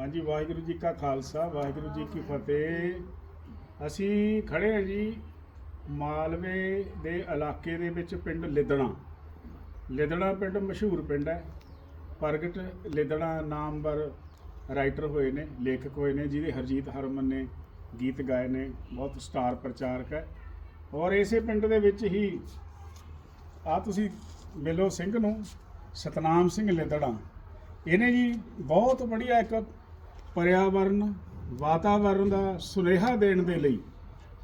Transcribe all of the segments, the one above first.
ਹਾਂਜੀ, ਵਾਹਿਗੁਰੂ ਜੀ ਕਾ ਖਾਲਸਾ, ਵਾਹਿਗੁਰੂ ਜੀ ਕੀ ਫਤਿਹ। ਅਸੀਂ ਖੜੇ ਹਾਂ ਜੀ ਮਾਲਵੇ ਦੇ ਇਲਾਕੇ ਦੇ ਵਿੱਚ ਪਿੰਡ ਲਿਦਣਾ। ਲਿਦਣਾ ਪਿੰਡ ਮਸ਼ਹੂਰ ਪਿੰਡ ਹੈ। ਪ੍ਰਗਟ ਲਿਦਣਾ ਨਾਮਵਰ ਰਾਈਟਰ ਹੋਏ ਨੇ, ਲੇਖਕ ਹੋਏ ਨੇ, ਜਿਹਦੇ ਹਰਜੀਤ ਹਰਮਨ ਨੇ ਗੀਤ ਗਾਏ ਨੇ, ਬਹੁਤ ਸਟਾਰ ਪ੍ਰਚਾਰਕ ਹੈ। ਔਰ ਇਸੇ ਪਿੰਡ ਦੇ ਵਿੱਚ ਹੀ ਆ ਤੁਸੀਂ ਮਿਲੋ ਸਿੰਘ ਨੂੰ, ਸਤਨਾਮ ਸਿੰਘ ਲਿਦੜਾ ਇਹਨੇ ਜੀ ਬਹੁਤ ਵਧੀਆ ਇੱਕ ਪਰਿਆਵਰਨ, ਵਾਤਾਵਰਨ ਦਾ ਸੁਨੇਹਾ ਦੇਣ ਦੇ ਲਈ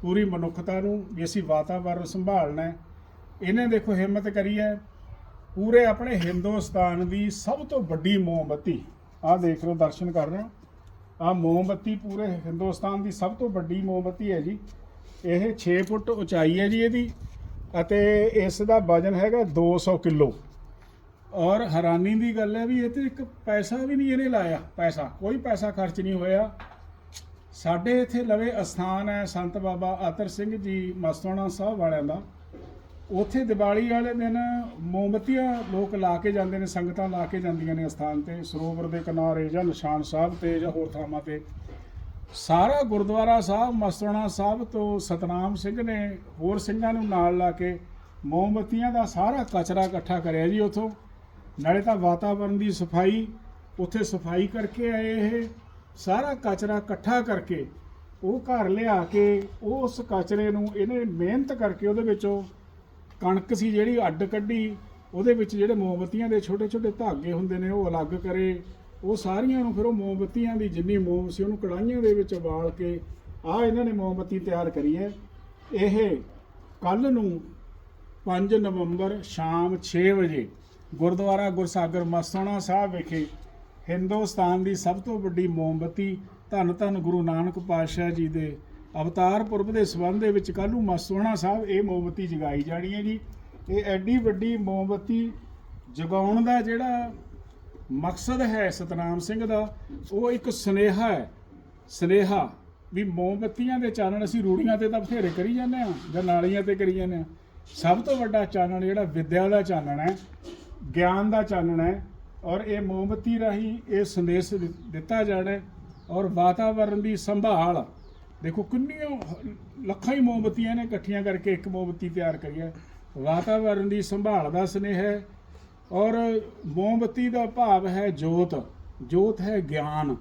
ਪੂਰੀ ਮਨੁੱਖਤਾ ਨੂੰ ਵੀ ਅਸੀਂ ਵਾਤਾਵਰਨ ਸੰਭਾਲਣਾ ਹੈ। ਇਹਨੇ ਦੇਖੋ ਹਿੰਮਤ ਕਰੀ ਹੈ। ਪੂਰੇ ਆਪਣੇ ਹਿੰਦੁਸਤਾਨ ਦੀ ਸਭ ਤੋਂ ਵੱਡੀ ਮੋਮਬੱਤੀ, ਆਹ ਦੇਖ ਲਓ, ਦਰਸ਼ਨ ਕਰ ਰਹੇ ਹੋ। ਆਹ ਮੋਮਬੱਤੀ ਪੂਰੇ ਹਿੰਦੁਸਤਾਨ ਦੀ ਸਭ ਤੋਂ ਵੱਡੀ ਮੋਮਬੱਤੀ ਹੈ ਜੀ। ਇਹ 6 ਫੁੱਟ ਉਚਾਈ ਹੈ ਜੀ ਇਹਦੀ ਅਤੇ ਇਸ ਦਾ ਵਜਨ ਹੈਗਾ 200 ਕਿਲੋ। ਔਰ ਹੈਰਾਨੀ ਦੀ ਗੱਲ ਹੈ ਵੀ ਇਹ ਤੇ ਇੱਕ ਪੈਸਾ ਵੀ ਨਹੀਂ ਇਹਨੇ ਲਾਇਆ, ਪੈਸਾ, ਕੋਈ ਪੈਸਾ ਖਰਚ ਨਹੀਂ ਹੋਇਆ। ਸਾਡੇ ਇੱਥੇ ਲਵੇ ਅਸਥਾਨ ਹੈ ਸੰਤ ਬਾਬਾ ਆਤਰ ਸਿੰਘ ਜੀ ਮਸਤੋਣਾ ਸਾਹਿਬ ਵਾਲਿਆਂ ਦਾ। ਉੱਥੇ ਦੀਵਾਲੀ ਵਾਲੇ ਦਿਨ ਮੋਮਬੱਤੀਆਂ ਲੋਕ ਲਾ ਕੇ ਜਾਂਦੇ ਨੇ, ਸੰਗਤਾਂ ਲਾ ਕੇ ਜਾਂਦੀਆਂ ਨੇ ਅਸਥਾਨ ਤੇ, ਸਰੋਵਰ ਦੇ ਕਿਨਾਰੇ ਜਾਂ ਨਿਸ਼ਾਨ ਸਾਹਿਬ ਤੇ ਜਾਂ ਹੋਰ ਥਾਵਾਂ ਤੇ। ਸਾਰਾ ਗੁਰਦੁਆਰਾ ਸਾਹਿਬ, ਮਸਤੋਣਾ ਸਾਹਿਬ ਤੋਂ ਸਤਨਾਮ ਸਿੰਘ ਨੇ ਹੋਰ ਸਿੰਘਾਂ ਨੂੰ ਨਾਲ ਲਾ ਕੇ ਮੋਮਬੱਤੀਆਂ ਦਾ ਸਾਰਾ ਕਚਰਾ ਇਕੱਠਾ ਕਰਿਆ ਜੀ ਉਥੋਂ। ਨਾਲੇ ਤਾਂ ਵਾਤਾਵਰਣ ਦੀ ਸਫ਼ਾਈ ਉੱਥੇ ਸਫ਼ਾਈ ਕਰਕੇ ਆਏ ਇਹ। ਸਾਰਾ ਕਚਰਾ ਇਕੱਠਾ ਕਰਕੇ ਉਹ ਘਰ ਲਿਆ ਕੇ ਉਸ ਕਚਰੇ ਨੂੰ ਇਹਨੇ ਮਿਹਨਤ ਕਰਕੇ ਉਹਦੇ ਵਿੱਚੋਂ ਕਣਕ ਸੀ ਜਿਹੜੀ ਅੱਡ ਕੱਢੀ। ਉਹਦੇ ਵਿੱਚ ਜਿਹੜੇ ਮੋਮਬੱਤੀਆਂ ਦੇ ਛੋਟੇ ਛੋਟੇ ਧਾਗੇ ਹੁੰਦੇ ਨੇ ਉਹ ਅਲੱਗ ਕਰੇ। ਉਹ ਸਾਰੀਆਂ ਨੂੰ ਫਿਰ ਉਹ ਮੋਮਬੱਤੀਆਂ ਦੀ ਜਿੰਨੀ ਮੋਮ ਸੀ ਉਹਨੂੰ ਕੜਾਈਆਂ ਦੇ ਵਿੱਚ ਉਬਾਲ ਕੇ ਆ ਇਹਨਾਂ ਨੇ ਮੋਮਬੱਤੀ ਤਿਆਰ ਕਰੀ ਹੈ। ਇਹ ਕੱਲ ਨੂੰ 5 ਨਵੰਬਰ ਸ਼ਾਮ 6 ਵਜੇ ਗੁਰਦੁਆਰਾ ਗੁਰਸਾਗਰ ਮਸਤੋਣਾ ਸਾਹਿਬ ਵਿਖੇ ਹਿੰਦੁਸਤਾਨ ਦੀ ਸਭ ਤੋਂ ਵੱਡੀ ਮੋਮਬੱਤੀ ਧੰਨ ਧੰਨ ਗੁਰੂ ਨਾਨਕ ਪਾਤਸ਼ਾਹ ਜੀ ਦੇ ਅਵਤਾਰ ਪੁਰਬ ਦੇ ਸਬੰਧ ਦੇ ਵਿੱਚ ਕੱਲ੍ਹ ਨੂੰ ਮਸਤੋਣਾ ਸਾਹਿਬ ਇਹ ਮੋਮਬੱਤੀ ਜਗਾਈ ਜਾਣੀ ਹੈ ਜੀ। ਇਹ ਐਡੀ ਵੱਡੀ ਮੋਮਬੱਤੀ ਜਗਾਉਣ ਦਾ ਜਿਹੜਾ ਮਕਸਦ ਹੈ ਸਤਨਾਮ ਸਿੰਘ ਦਾ, ਉਹ ਇੱਕ ਸੁਨੇਹਾ ਹੈ। ਸੁਨੇਹਾ ਵੀ ਮੋਮਬੱਤੀਆਂ ਦੇ ਚਾਨਣ ਅਸੀਂ ਰੂੜੀਆਂ ਤੇ ਤਾਂ ਬਥੇਰੇ ਕਰੀ ਜਾਂਦੇ ਆ ਜਾਂ ਨਾਲੀਆਂ ਤੇ ਕਰੀ ਜਾਂਦੇ ਆ ਸਭ ਤੋਂ ਵੱਡਾ ਚਾਨਣ ਜਿਹੜਾ ਵਿਦਿਆ ਦਾ ਚਾਨਣ ਹੈ ਗਿਆਨ ਦਾ ਚਾਨਣ ਹੈ ਔਰ ਇਹ ਮੋਮਬੱਤੀ ਰਾਹੀਂ ਇਹ ਸੰਦੇਸ਼ ਦਿ- ਦਿੱਤਾ ਜਾਣਾ ਹੈ ਔਰ ਵਾਤਾਵਰਣ ਦੀ ਸੰਭਾਲ, ਦੇਖੋ ਕਿੰਨੀਆਂ ਲੱਖਾਂ ਹੀ ਮੋਮਬੱਤੀਆਂ ਨੇ ਇਕੱਠੀਆਂ ਕਰਕੇ ਇੱਕ ਮੋਮਬੱਤੀ ਤਿਆਰ ਕਰੀ ਹੈ। ਵਾਤਾਵਰਣ ਦੀ ਸੰਭਾਲ ਦਾ ਸੁਨੇਹਾ ਹੈ ਔਰ ਮੋਮਬੱਤੀ ਦਾ ਭਾਵ ਹੈ ਜੋਤ ਜੋਤ ਹੈ ਗਿਆਨ।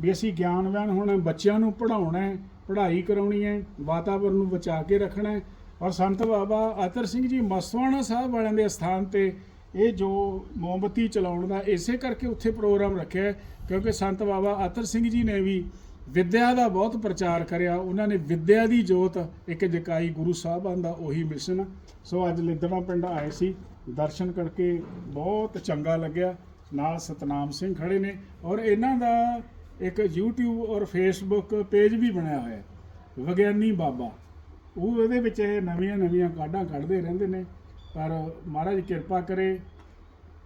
ਵੀ ਅਸੀਂ ਗਿਆਨਵਾਨ ਹੋਣਾ, ਬੱਚਿਆਂ ਨੂੰ ਪੜ੍ਹਾਉਣਾ ਹੈ, ਪੜ੍ਹਾਈ ਕਰਾਉਣੀ ਹੈ ਵਾਤਾਵਰਣ ਨੂੰ ਬਚਾ ਕੇ ਰੱਖਣਾ ਹੈ। ਔਰ ਸੰਤ ਬਾਬਾ ਅਤਰ ਸਿੰਘ ਜੀ ਮਸਵਾਣਾ ਸਾਹਿਬ ਵਾਲਿਆਂ ਦੇ ਸਥਾਨ ਤੇ ਇਹ ਜੋ ਮੋਮਬੱਤੀ ਚਲਾਉਣ ਦਾ ਇਸੇ ਕਰਕੇ ਉੱਥੇ ਪ੍ਰੋਗਰਾਮ ਰੱਖਿਆ ਕਿਉਂਕਿ ਸੰਤ ਬਾਬਾ ਆਤਰ ਸਿੰਘ ਜੀ ਨੇ ਵੀ ਵਿੱਦਿਆ ਦਾ ਬਹੁਤ ਪ੍ਰਚਾਰ ਕਰਿਆ। ਉਹਨਾਂ ਨੇ ਵਿੱਦਿਆ ਦੀ ਜੋਤ ਇੱਕ ਜਕਾਈ ਗੁਰੂ ਸਾਹਿਬਾਂ ਦਾ ਉਹੀ ਮਿਸ਼ਨ। ਸੋ ਅੱਜ ਲਿੱਦਣਾ ਪਿੰਡ ਆਏ ਸੀ। ਦਰਸ਼ਨ ਕਰਕੇ ਬਹੁਤ ਚੰਗਾ ਲੱਗਿਆ। ਨਾਲ ਸਤਨਾਮ ਸਿੰਘ ਖੜੇ ਨੇ ਔਰ ਇਹਨਾਂ ਦਾ ਇੱਕ YouTube ਔਰ Facebook ਪੇਜ ਵੀ ਬਣਿਆ ਹੋਇਆ ਵਿਗਿਆਨੀ ਬਾਬਾ। ਉਹ ਇਹਦੇ ਵਿੱਚ ਇਹ ਨਵੀਆਂ ਨਵੀਆਂ ਕਾਢਾਂ ਕੱਢਦੇ ਰਹਿੰਦੇ ਨੇ। ਪਰ ਮਹਾਰਾਜ ਕਿਰਪਾ ਕਰੇ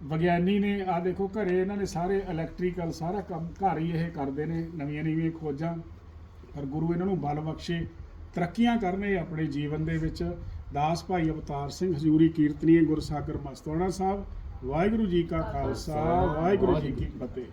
ਵਿਗਿਆਨੀ ਨੇ ਆ ਦੇਖੋ ਘਰੇ ਇਹਨਾਂ ਨੇ ਸਾਰੇ ਇਲੈਕਟ੍ਰੀਕਲ ਸਾਰਾ ਕੰਮ ਘਰ ਹੀ ਇਹ ਕਰਦੇ ਨੇ ਨਵੀਆਂ ਨਵੀਆਂ ਖੋਜਾਂ। ਪਰ ਗੁਰੂ ਇਹਨਾਂ ਨੂੰ ਬਲ ਬਖਸ਼ੇ ਤਰੱਕੀਆਂ ਕਰਨੇ ਆਪਣੇ ਜੀਵਨ ਦੇ ਵਿੱਚ। ਦਾਸ ਭਾਈ ਅਵਤਾਰ ਸਿੰਘ ਹਜ਼ੂਰੀ ਕੀਰਤਨੀਏ ਗੁਰਸਾਗਰ ਮਸਤੋਣਾ ਸਾਹਿਬ ਵਾਹਿਗੁਰੂ ਜੀ ਕਾ ਖਾਲਸਾ ਵਾਹਿਗੁਰੂ ਜੀ ਕੀ ਫਤਿਹ।